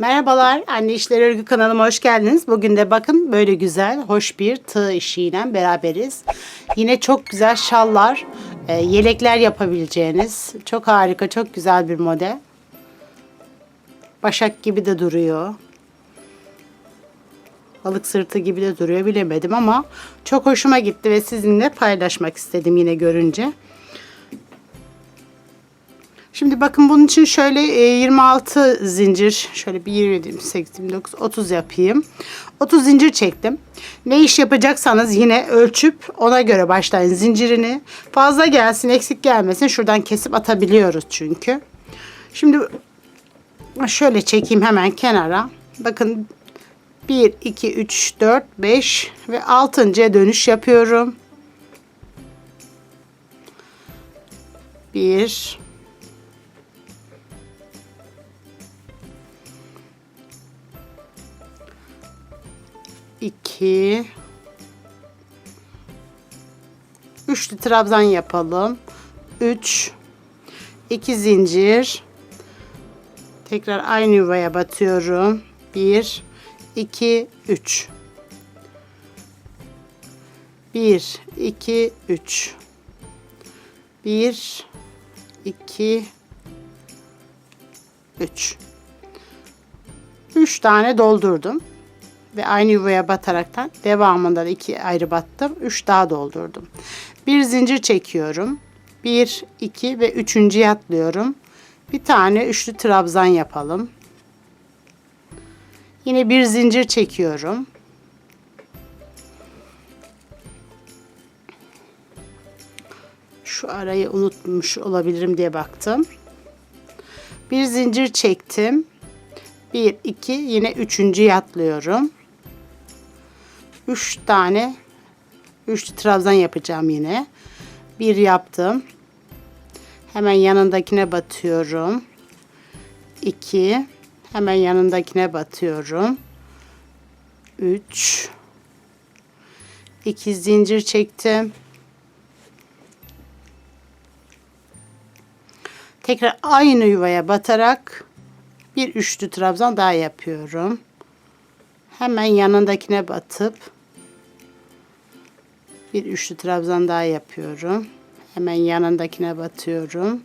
Merhabalar, Anne İşleri Örgü kanalıma hoş geldiniz. Bugün de bakın böyle güzel, hoş bir tığ işiyle beraberiz. Yine çok güzel şallar, e, yelekler yapabileceğiniz çok harika, çok güzel bir model. Başak gibi de duruyor. Balık sırtı gibi de duruyor bilemedim ama çok hoşuma gitti ve sizinle paylaşmak istedim yine görünce. Şimdi bakın bunun için şöyle e, 26 zincir şöyle bir 27 28 29 30 yapayım. 30 zincir çektim. Ne iş yapacaksanız yine ölçüp ona göre başlayın zincirini. Fazla gelsin, eksik gelmesin. Şuradan kesip atabiliyoruz çünkü. Şimdi şöyle çekeyim hemen kenara. Bakın 1 2 3 4 5 ve 6.ya dönüş yapıyorum. 1 2 üçlü trabzan yapalım. 3 2 zincir. Tekrar aynı yuvaya batıyorum. 1 2 3 1 2 3 1 2 3 3 tane doldurdum ve aynı yuvaya bataraktan devamında da iki ayrı battım. Üç daha doldurdum. Bir zincir çekiyorum. Bir, iki ve üçüncüye atlıyorum. Bir tane üçlü trabzan yapalım. Yine bir zincir çekiyorum. Şu arayı unutmuş olabilirim diye baktım. Bir zincir çektim. Bir, iki, yine üçüncüye atlıyorum. 3 tane üçlü trabzan yapacağım yine. Bir yaptım. Hemen yanındakine batıyorum. 2 hemen yanındakine batıyorum. 3 2 zincir çektim. Tekrar aynı yuvaya batarak bir üçlü trabzan daha yapıyorum. Hemen yanındakine batıp bir üçlü trabzan daha yapıyorum. Hemen yanındakine batıyorum.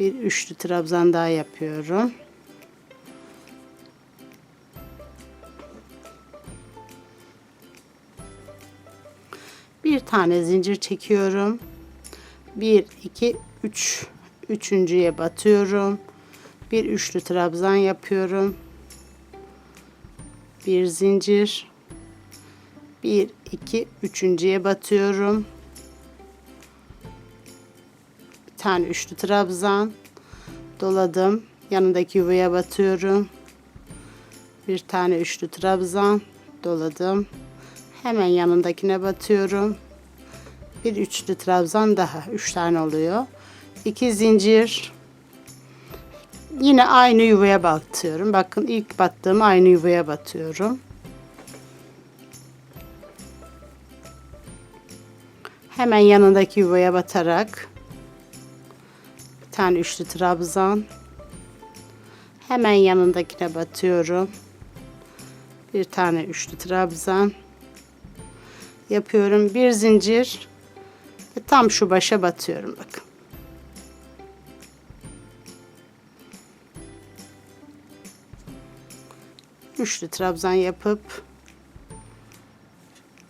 Bir üçlü trabzan daha yapıyorum. Bir tane zincir çekiyorum. Bir, iki, üç. Üçüncüye batıyorum. Bir üçlü trabzan yapıyorum. Bir zincir. 1 2 üçüncüye batıyorum. Bir tane üçlü trabzan doladım. Yanındaki yuvaya batıyorum. Bir tane üçlü trabzan doladım. Hemen yanındakine batıyorum. Bir üçlü trabzan daha. Üç tane oluyor. İki zincir. Yine aynı yuvaya batıyorum. Bakın ilk battığım aynı yuvaya batıyorum. Hemen yanındaki yuvaya batarak bir tane üçlü trabzan hemen yanındakine batıyorum. Bir tane üçlü trabzan yapıyorum. Bir zincir ve tam şu başa batıyorum bakın. Üçlü trabzan yapıp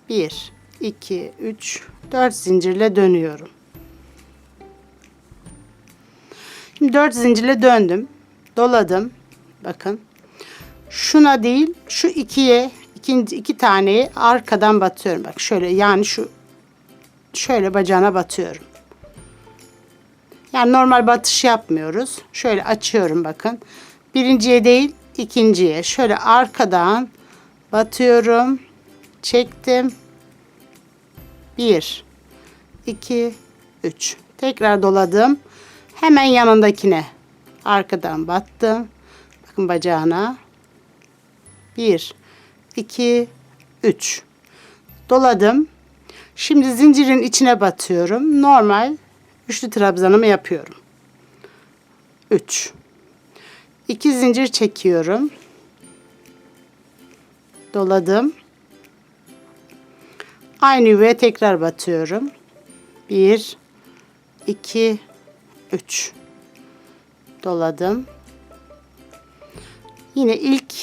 bir 2 3 4 zincirle dönüyorum. Şimdi 4 zincirle döndüm. Doladım. Bakın. Şuna değil, şu ikiye ikinci iki taneyi arkadan batıyorum. Bak şöyle yani şu şöyle bacağına batıyorum. Yani normal batış yapmıyoruz. Şöyle açıyorum bakın. Birinciye değil, ikinciye. Şöyle arkadan batıyorum. Çektim 1 2 3 tekrar doladım. Hemen yanındakine. Arkadan battım. Bakın bacağına. 1 2 3 doladım. Şimdi zincirin içine batıyorum. Normal üçlü trabzanımı yapıyorum. 3 2 zincir çekiyorum. Doladım. Aynı yuvaya tekrar batıyorum. 1 2 3 doladım. Yine ilk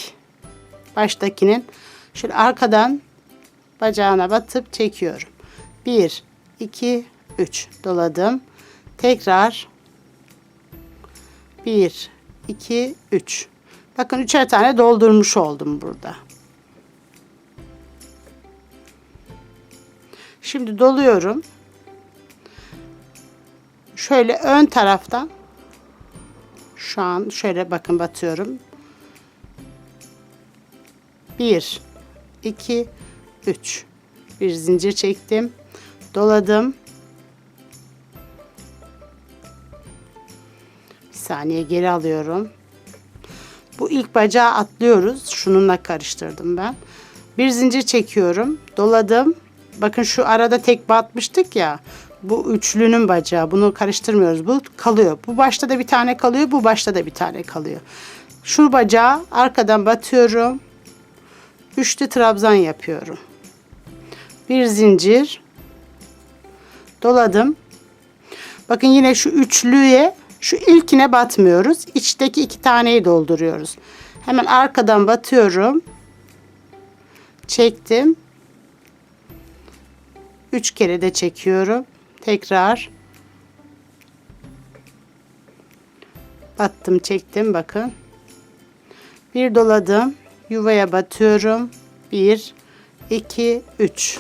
baştakinin şöyle arkadan bacağına batıp çekiyorum. 1 2 3 doladım. Tekrar 1 2 3 Bakın üçer tane doldurmuş oldum burada. Şimdi doluyorum. Şöyle ön taraftan şu an şöyle bakın batıyorum. 1 2 3 bir zincir çektim. Doladım. Bir saniye geri alıyorum. Bu ilk bacağı atlıyoruz. Şununla karıştırdım ben. Bir zincir çekiyorum. Doladım. Bakın şu arada tek batmıştık ya. Bu üçlünün bacağı. Bunu karıştırmıyoruz. Bu kalıyor. Bu başta da bir tane kalıyor. Bu başta da bir tane kalıyor. Şu bacağı arkadan batıyorum. Üçlü trabzan yapıyorum. Bir zincir. Doladım. Bakın yine şu üçlüye şu ilkine batmıyoruz. İçteki iki taneyi dolduruyoruz. Hemen arkadan batıyorum. Çektim. Üç kere de çekiyorum. Tekrar. Battım çektim bakın. Bir doladım. Yuvaya batıyorum. Bir, iki, üç.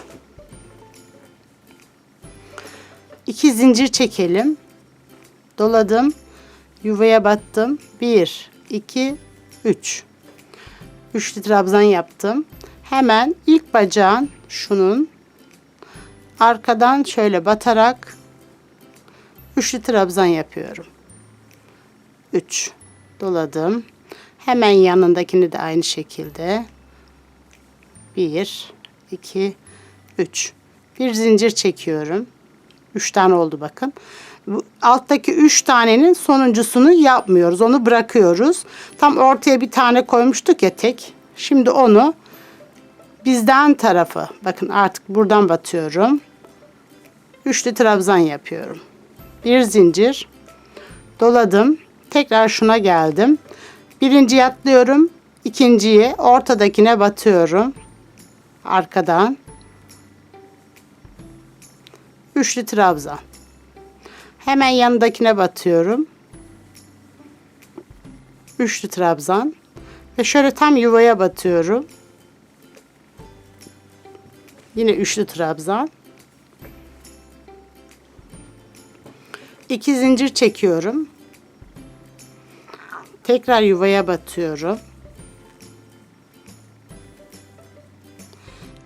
İki zincir çekelim. Doladım. Yuvaya battım. Bir, iki, üç. Üçlü trabzan yaptım. Hemen ilk bacağın şunun arkadan şöyle batarak üçlü trabzan yapıyorum. 3 doladım. Hemen yanındakini de aynı şekilde 1 2 3 bir zincir çekiyorum. 3 tane oldu bakın. Bu alttaki 3 tanenin sonuncusunu yapmıyoruz. Onu bırakıyoruz. Tam ortaya bir tane koymuştuk ya tek. Şimdi onu bizden tarafı bakın artık buradan batıyorum. Üçlü trabzan yapıyorum. Bir zincir doladım. Tekrar şuna geldim. Birinciyi atlıyorum. ikinciye ortadakine batıyorum. Arkadan. Üçlü trabzan. Hemen yanındakine batıyorum. Üçlü trabzan. Ve şöyle tam yuvaya batıyorum. Yine üçlü trabzan. İki zincir çekiyorum. Tekrar yuvaya batıyorum.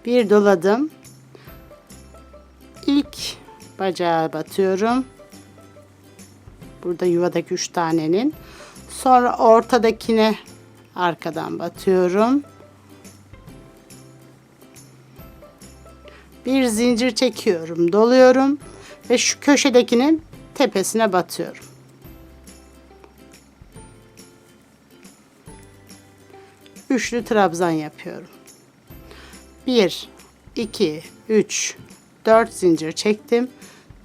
Bir doladım. İlk bacağa batıyorum. Burada yuvadaki üç tanenin. Sonra ortadakine arkadan batıyorum. Bir zincir çekiyorum, doluyorum ve şu köşedekinin tepesine batıyorum. Üçlü trabzan yapıyorum. 1 2 3 4 zincir çektim.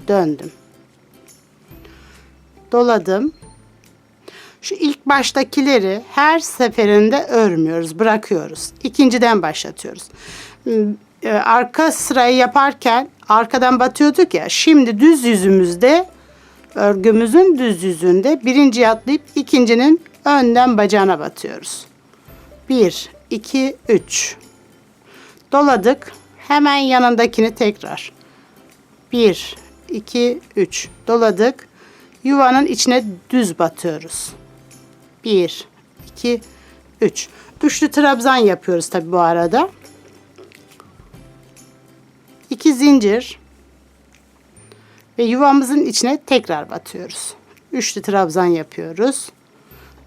Döndüm. Doladım. Şu ilk baştakileri her seferinde örmüyoruz, bırakıyoruz. İkinciden başlatıyoruz. Ee, Arka sırayı yaparken arkadan batıyorduk ya. Şimdi düz yüzümüzde örgümüzün düz yüzünde birinci atlayıp ikincinin önden bacağına batıyoruz. 1 2 3 Doladık. Hemen yanındakini tekrar. 1 2 3 Doladık. Yuvanın içine düz batıyoruz. 1 2 3 Üçlü trabzan yapıyoruz tabi bu arada. 2 zincir ve yuvamızın içine tekrar batıyoruz. Üçlü trabzan yapıyoruz.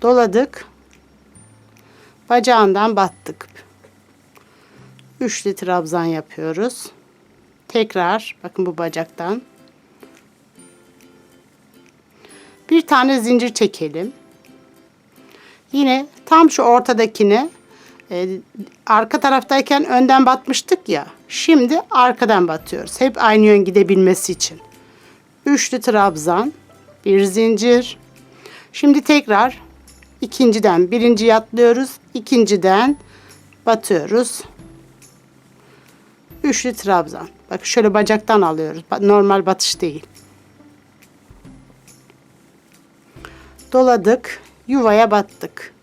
Doladık. Bacağından battık. Üçlü trabzan yapıyoruz. Tekrar bakın bu bacaktan bir tane zincir çekelim. Yine tam şu ortadakini e, arka taraftayken önden batmıştık ya. Şimdi arkadan batıyoruz. Hep aynı yön gidebilmesi için. Üçlü trabzan, bir zincir. Şimdi tekrar ikinciden birinciyi atlıyoruz. ikinciden batıyoruz. Üçlü trabzan. Bak şöyle bacaktan alıyoruz. Normal batış değil. Doladık. Yuvaya battık.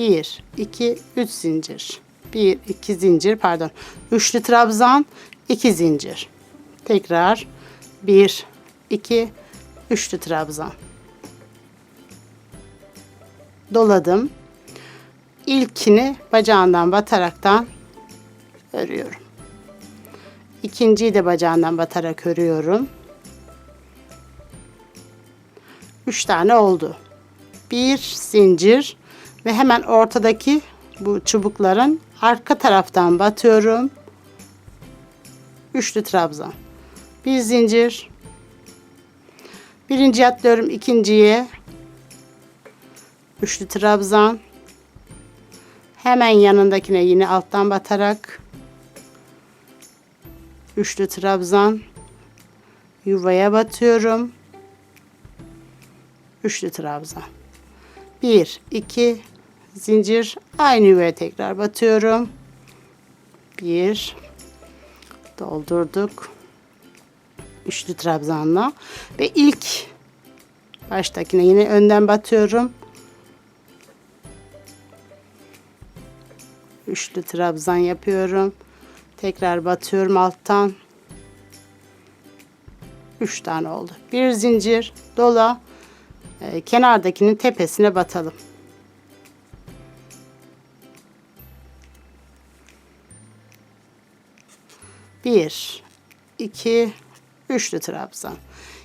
1, 2, 3 zincir. 1, 2 zincir pardon. Üçlü trabzan, 2 zincir. Tekrar 1, 2, üçlü trabzan. Doladım. İlkini bacağından bataraktan örüyorum. İkinciyi de bacağından batarak örüyorum. Üç tane oldu. Bir zincir ve hemen ortadaki bu çubukların arka taraftan batıyorum. Üçlü trabzan. Bir zincir. Birinci atlıyorum ikinciye. Üçlü trabzan. Hemen yanındakine yine alttan batarak üçlü trabzan yuvaya batıyorum. Üçlü trabzan. 1 2 zincir aynı yuvaya tekrar batıyorum. 1 doldurduk. Üçlü trabzanla ve ilk baştakine yine önden batıyorum. Üçlü trabzan yapıyorum. Tekrar batıyorum alttan. Üç tane oldu. Bir zincir dola e, kenardakinin tepesine batalım. Bir, iki, üçlü trabzan.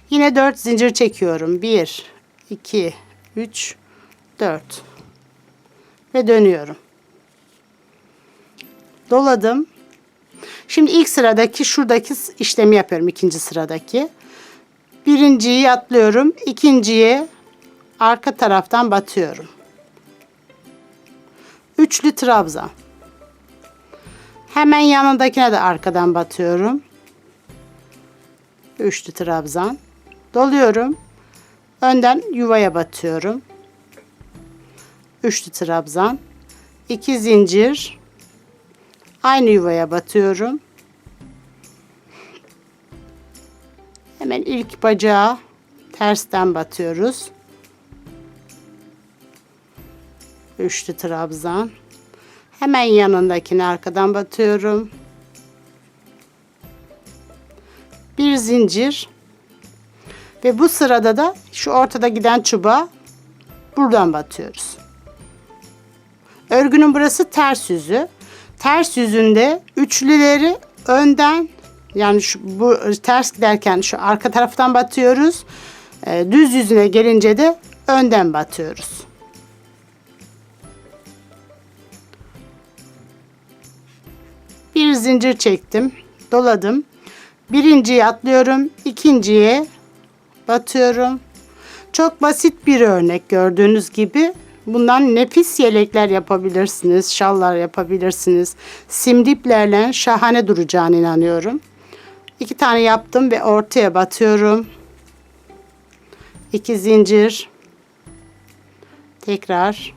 Yine dört zincir çekiyorum. Bir, iki, üç, dört. Ve dönüyorum. Doladım. Şimdi ilk sıradaki şuradaki işlemi yapıyorum. ikinci sıradaki. Birinciyi atlıyorum. ikinciye arka taraftan batıyorum. Üçlü trabzan. Hemen yanındakine de arkadan batıyorum. Üçlü trabzan. Doluyorum. Önden yuvaya batıyorum. Üçlü trabzan. iki zincir. Aynı yuvaya batıyorum. Hemen ilk bacağı tersten batıyoruz. Üçlü trabzan. Hemen yanındakini arkadan batıyorum. Bir zincir. Ve bu sırada da şu ortada giden çubuğa buradan batıyoruz. Örgünün burası ters yüzü. Ters yüzünde üçlüleri önden yani şu, bu ters giderken şu arka taraftan batıyoruz. Ee, düz yüzüne gelince de önden batıyoruz. Bir zincir çektim. Doladım. Birinciyi atlıyorum. ikinciye batıyorum. Çok basit bir örnek gördüğünüz gibi. Bundan nefis yelekler yapabilirsiniz, şallar yapabilirsiniz. Simdiplerle şahane duracağına inanıyorum. İki tane yaptım ve ortaya batıyorum. İki zincir. Tekrar.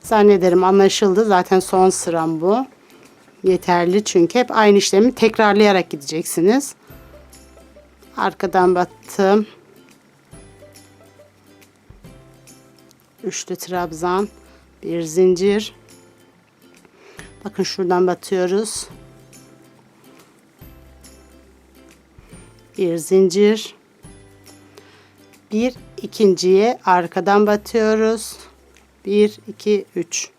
Zannederim anlaşıldı. Zaten son sıram bu. Yeterli çünkü hep aynı işlemi tekrarlayarak gideceksiniz. Arkadan battım. Üçlü trabzan, bir zincir. Bakın şuradan batıyoruz. Bir zincir. Bir ikinciye arkadan batıyoruz. Bir, iki, üç.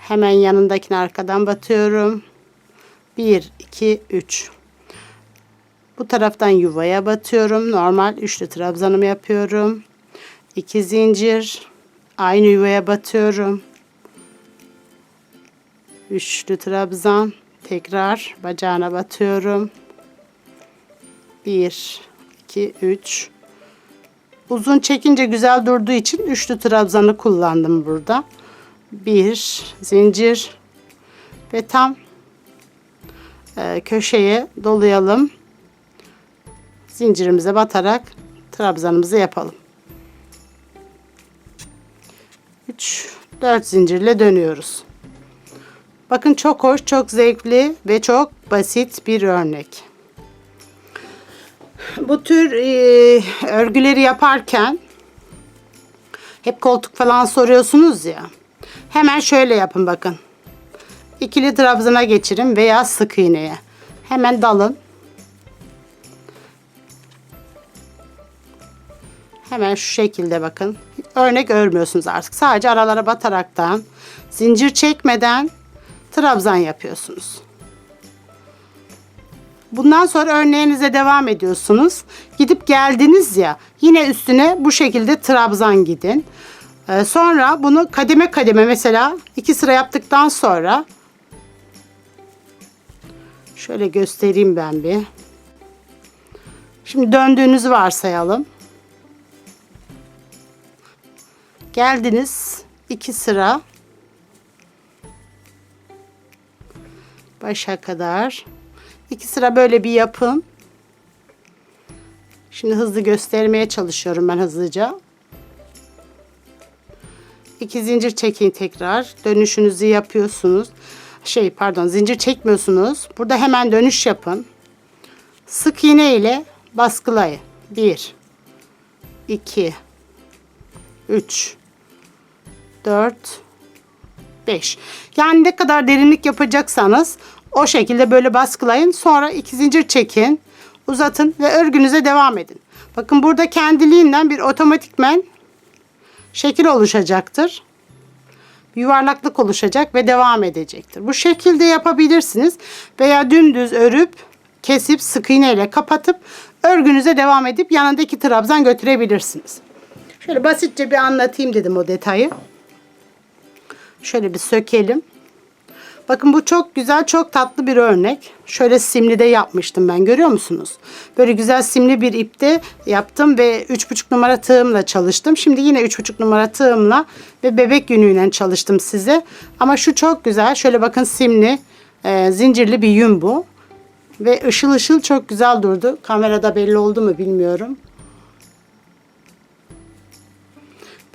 Hemen yanındakine arkadan batıyorum. Bir, iki, üç. Bu taraftan yuvaya batıyorum. Normal üçlü trabzanımı yapıyorum. İki zincir. Aynı yuvaya batıyorum. Üçlü trabzan. Tekrar bacağına batıyorum. Bir, iki, üç. uzun çekince güzel durduğu için üçlü trabzanı kullandım burada. Bir zincir ve tam e, köşeye dolayalım. Zincirimize batarak trabzanımızı yapalım. 3 4 zincirle dönüyoruz. Bakın çok hoş, çok zevkli ve çok basit bir örnek. Bu tür e, örgüleri yaparken hep koltuk falan soruyorsunuz ya. Hemen şöyle yapın bakın. İkili trabzana geçirin veya sık iğneye. Hemen dalın. Hemen şu şekilde bakın. Örnek örmüyorsunuz artık. Sadece aralara bataraktan, zincir çekmeden trabzan yapıyorsunuz. Bundan sonra örneğinize devam ediyorsunuz. Gidip geldiniz ya yine üstüne bu şekilde trabzan gidin. Ee, sonra bunu kademe kademe mesela iki sıra yaptıktan sonra şöyle göstereyim ben bir. Şimdi döndüğünüzü varsayalım. Geldiniz iki sıra başa kadar. İki sıra böyle bir yapın. Şimdi hızlı göstermeye çalışıyorum ben hızlıca. İki zincir çekin tekrar. Dönüşünüzü yapıyorsunuz. Şey pardon zincir çekmiyorsunuz. Burada hemen dönüş yapın. Sık iğne ile baskılayın. 1 2 3 4 5. Yani ne kadar derinlik yapacaksanız o şekilde böyle baskılayın. Sonra iki zincir çekin, uzatın ve örgünüze devam edin. Bakın burada kendiliğinden bir otomatikmen şekil oluşacaktır. Yuvarlaklık oluşacak ve devam edecektir. Bu şekilde yapabilirsiniz veya dümdüz örüp kesip sık iğne ile kapatıp örgünüze devam edip yanındaki trabzan götürebilirsiniz. Şöyle basitçe bir anlatayım dedim o detayı. Şöyle bir sökelim. Bakın bu çok güzel, çok tatlı bir örnek. Şöyle simli de yapmıştım ben. Görüyor musunuz? Böyle güzel simli bir ipte yaptım ve 3,5 numara tığımla çalıştım. Şimdi yine 3,5 numara tığımla ve bebek yünüyle çalıştım size. Ama şu çok güzel. Şöyle bakın simli, e, zincirli bir yün bu. Ve ışıl ışıl çok güzel durdu. Kamerada belli oldu mu bilmiyorum.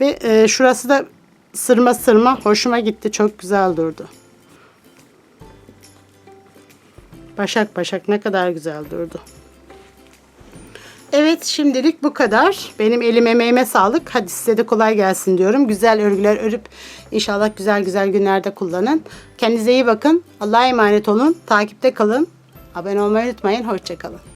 Ve e, şurası da sırma sırma hoşuma gitti. Çok güzel durdu. Başak başak ne kadar güzel durdu. Evet şimdilik bu kadar. Benim elim emeğime sağlık. Hadi size de kolay gelsin diyorum. Güzel örgüler örüp inşallah güzel güzel günlerde kullanın. Kendinize iyi bakın. Allah'a emanet olun. Takipte kalın. Abone olmayı unutmayın. Hoşçakalın.